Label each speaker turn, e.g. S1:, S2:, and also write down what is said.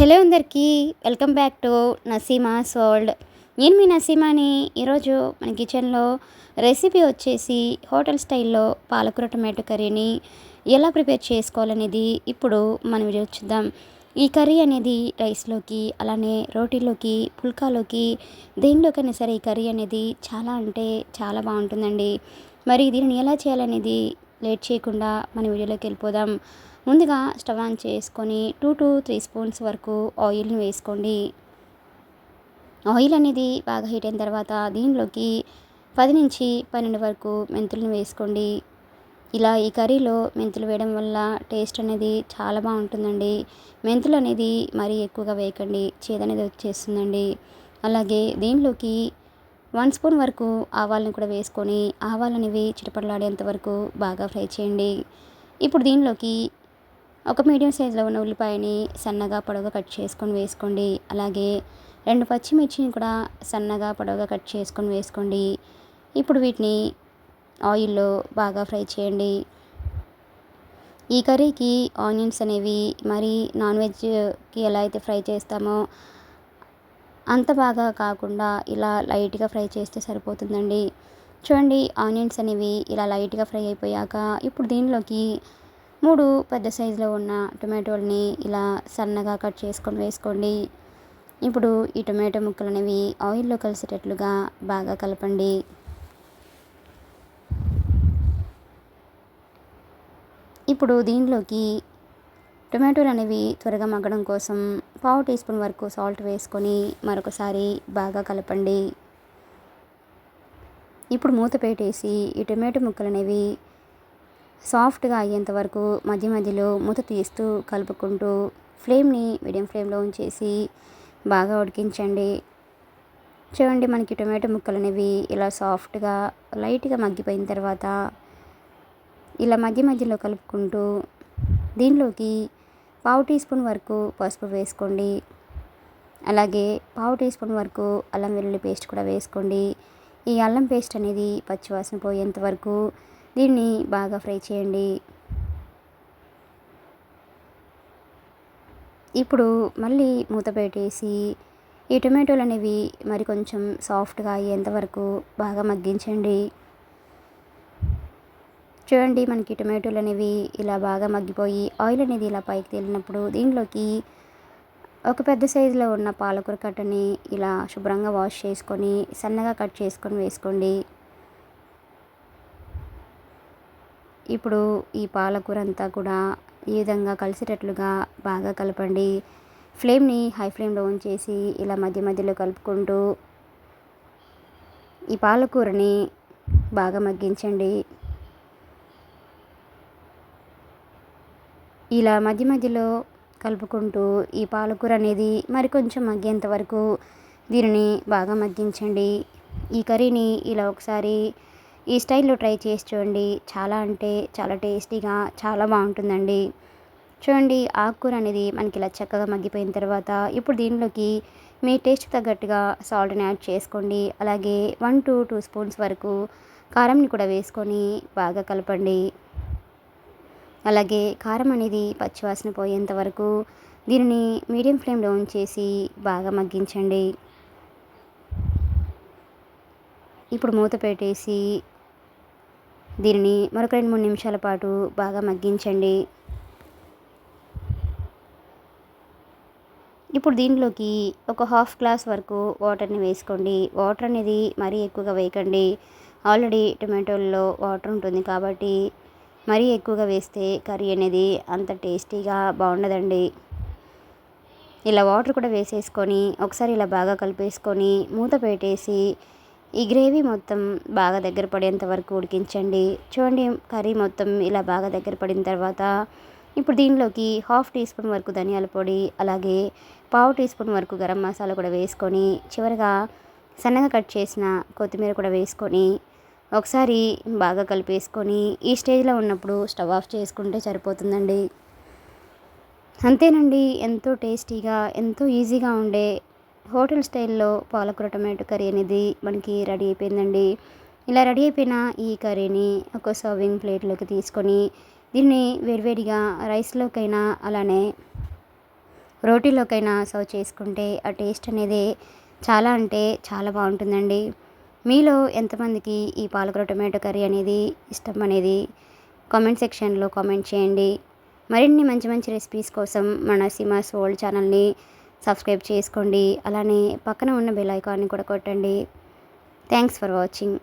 S1: Hello అందరికీ welcome back to Naseema's world నేను మీ నసీమాని. ఈరోజు మన కిచెన్లో రెసిపీ వచ్చేసి హోటల్ స్టైల్లో పాలకూర టమాటో కర్రీని ఎలా ప్రిపేర్ చేసుకోవాలనేది ఇప్పుడు మనం వీడియో చూద్దాం. ఈ కర్రీ అనేది రైస్లోకి అలానే రోటీలోకి పుల్కాలోకి దేనిలోకైనా సరే ఈ కర్రీ అనేది చాలా అంటే చాలా బాగుంటుందండి. మరి దీనిని ఎలా చేయాలనేది లేట్ చేయకుండా మన వీడియోలోకి వెళ్ళిపోదాం. ముందుగా స్టవ్ ఆన్ చేసుకొని టూ టు త్రీ స్పూన్స్ వరకు ఆయిల్ని వేసుకోండి. ఆయిల్ అనేది బాగా హీట్ అయిన తర్వాత దీనిలోకి పది నుంచి పన్నెండు వరకు మెంతులను వేసుకోండి. ఇలా ఈ కర్రీలో మెంతులు వేయడం వల్ల టేస్ట్ అనేది చాలా బాగుంటుందండి. మెంతులు అనేది మరీ ఎక్కువగా వేయకండి చేదు అనేది వచ్చేస్తుందండి. అలాగే దీనిలోకి వన్ స్పూన్ వరకు ఆవాలను కూడా వేసుకొని ఆవాలు అనేవి చిటపడలాడేంత వరకు బాగా ఫ్రై చేయండి. ఇప్పుడు దీనిలోకి ఒక మీడియం సైజులో ఉన్న ఉల్లిపాయని సన్నగా పొడవుగా కట్ చేసుకొని వేసుకోండి. అలాగే రెండు పచ్చిమిర్చిని కూడా సన్నగా పొడవుగా కట్ చేసుకొని వేసుకోండి. ఇప్పుడు వీటిని ఆయిల్లో బాగా ఫ్రై చేయండి. ఈ కర్రీకి ఆనియన్స్ అనేవి మరి నాన్ వెజ్కి ఎలా అయితే ఫ్రై చేస్తామో అంత బాగా కాకుండా ఇలా లైట్గా ఫ్రై చేస్తే సరిపోతుందండి. చూడండి ఆనియన్స్ అనేవి ఇలా లైట్గా ఫ్రై అయిపోయాక ఇప్పుడు దీనిలోకి మూడు పెద్ద సైజులో ఉన్న టొమాటోల్ని ఇలా సన్నగా కట్ చేసుకొని వేసుకోండి. ఇప్పుడు ఈ టొమాటో ముక్కలు అనేవి ఆయిల్లో కలిసేటట్లుగా బాగా కలపండి. ఇప్పుడు దీనిలోకి టొమాటోలు అనేవి త్వరగా మగ్గడం కోసం పావు టీ స్పూన్ వరకు సాల్ట్ వేసుకొని మరొకసారి బాగా కలపండి. ఇప్పుడు మూత పెట్టేసి ఈ టొమాటో ముక్కలు అనేవి సాఫ్ట్గా అయ్యేంత వరకు మధ్య మధ్యలో మూత తీస్తూ కలుపుకుంటూ ఫ్లేమ్ని మీడియం ఫ్లేమ్లో ఉంచేసి బాగా ఉడికించండి. చూడండి మనకి టొమాటో ముక్కలు అనేవి ఇలా సాఫ్ట్గా లైట్గా మగ్గిపోయిన తర్వాత ఇలా మధ్య మధ్యలో కలుపుకుంటూ దీనిలోకి పావు టీ స్పూన్ వరకు పసుపు వేసుకోండి. అలాగే పావు టీ స్పూన్ వరకు అల్లం వెల్లుల్లి పేస్ట్ కూడా వేసుకోండి. ఈ అల్లం పేస్ట్ అనేది పచ్చివాసన పోయేంత వరకు దీన్ని బాగా ఫ్రై చేయండి. ఇప్పుడు మళ్ళీ మూత పెట్టేసి ఈ టొమాటోలు అనేవి మరి కొంచెం సాఫ్ట్గా అయ్యేంతవరకు బాగా మగ్గించండి. చూడండి మనకి టొమాటోలు అనేవి ఇలా బాగా మగ్గిపోయి ఆయిల్ అనేది ఇలా పైకి తేలినప్పుడు దీనిలోకి ఒక పెద్ద సైజులో ఉన్న పాలకూర కట్టని ఇలా శుభ్రంగా వాష్ చేసుకొని సన్నగా కట్ చేసుకొని వేసుకోండి. ఇప్పుడు ఈ పాలకూర అంతా కూడా ఈ విధంగా కలిసేటట్లుగా బాగా కలపండి. ఫ్లేమ్ని హై ఫ్లేమ్లో ఉంచేసి ఇలా మధ్య మధ్యలో కలుపుకుంటూ ఈ పాలకూరని బాగా మగ్గించండి. ఇలా మధ్య మధ్యలో కలుపుకుంటూ ఈ పాలకూర అనేది మరి కొంచెం మగ్గేంత వరకు దీనిని బాగా మగ్గించండి. ఈ కర్రీని ఇలా ఒకసారి ఈ స్టైల్లో ట్రై చేసి చూడండి. చాలా అంటే చాలా టేస్టీగా చాలా బాగుంటుందండి. చూడండి ఆకుకూర అనేది మనకి ఇలా చక్కగా మగ్గిపోయిన తర్వాత ఇప్పుడు దీనిలోకి మీ టేస్ట్ తగ్గట్టుగా సాల్ట్ని యాడ్ చేసుకోండి. అలాగే వన్ టు టూ స్పూన్స్ వరకు కారంని కూడా వేసుకొని బాగా కలపండి. అలాగే కారం అనేది పచ్చివాసన పోయేంత వరకు దీనిని మీడియం ఫ్లేమ్లో ఉంచేసి బాగా మగ్గించండి. ఇప్పుడు మూత పెట్టేసి దీనిని మరొక రెండు మూడు నిమిషాల పాటు బాగా మగ్గించండి. ఇప్పుడు దీనిలోకి ఒక హాఫ్ గ్లాస్ వరకు వాటర్ని వేసుకోండి. వాటర్ అనేది మరీ ఎక్కువగా వేయకండి. ఆల్రెడీ టొమాటోల్లో వాటర్ ఉంటుంది కాబట్టి మరీ ఎక్కువగా వేస్తే కర్రీ అనేది అంత టేస్టీగా బాగుండదండి. ఇలా వాటర్ కూడా వేసేసుకొని ఒకసారి ఇలా బాగా కలిపేసుకొని మూత పెట్టేసి ఈ గ్రేవీ మొత్తం బాగా దగ్గర పడేంత వరకు ఉడికించండి. చూడండి కర్రీ మొత్తం ఇలా బాగా దగ్గర పడిన తర్వాత ఇప్పుడు దీనిలోకి హాఫ్ టీ స్పూన్ వరకు ధనియాల పొడి అలాగే పావు టీ స్పూన్ వరకు గరం మసాలా కూడా వేసుకొని చివరిగా సన్నగా కట్ చేసిన కొత్తిమీర కూడా వేసుకొని ఒకసారి బాగా కలిపేసుకొని ఈ స్టేజ్లో ఉన్నప్పుడు స్టవ్ ఆఫ్ చేసుకుంటే సరిపోతుందండి. అంతేనండి ఎంతో టేస్టీగా ఎంతో ఈజీగా ఉండే హోటల్ స్టైల్లో పాలకూర టమాటో కర్రీ అనేది మనకి రెడీ అయిపోయిందండి. ఇలా రెడీ అయిపోయిన ఈ కర్రీని ఒక సర్వింగ్ ప్లేట్లోకి తీసుకొని దీన్ని వేడివేడిగా రైస్లోకైనా అలానే రోటీలోకైనా సర్వ్ చేసుకుంటే ఆ టేస్ట్ అనేది చాలా అంటే చాలా బాగుంటుందండి. మీలో ఎంతమందికి ఈ పాలకూర టొమాటో కర్రీ అనేది ఇష్టం అనేది కామెంట్ సెక్షన్లో కామెంట్ చేయండి. మరిన్ని మంచి మంచి రెసిపీస్ కోసం మన సిమాస్ వరల్డ్ ఛానల్ని సబ్స్క్రైబ్ చేసుకోండి. అలానే పక్కన ఉన్న బెల్ ఐకాన్ని కూడా కొట్టండి. Thanks for watching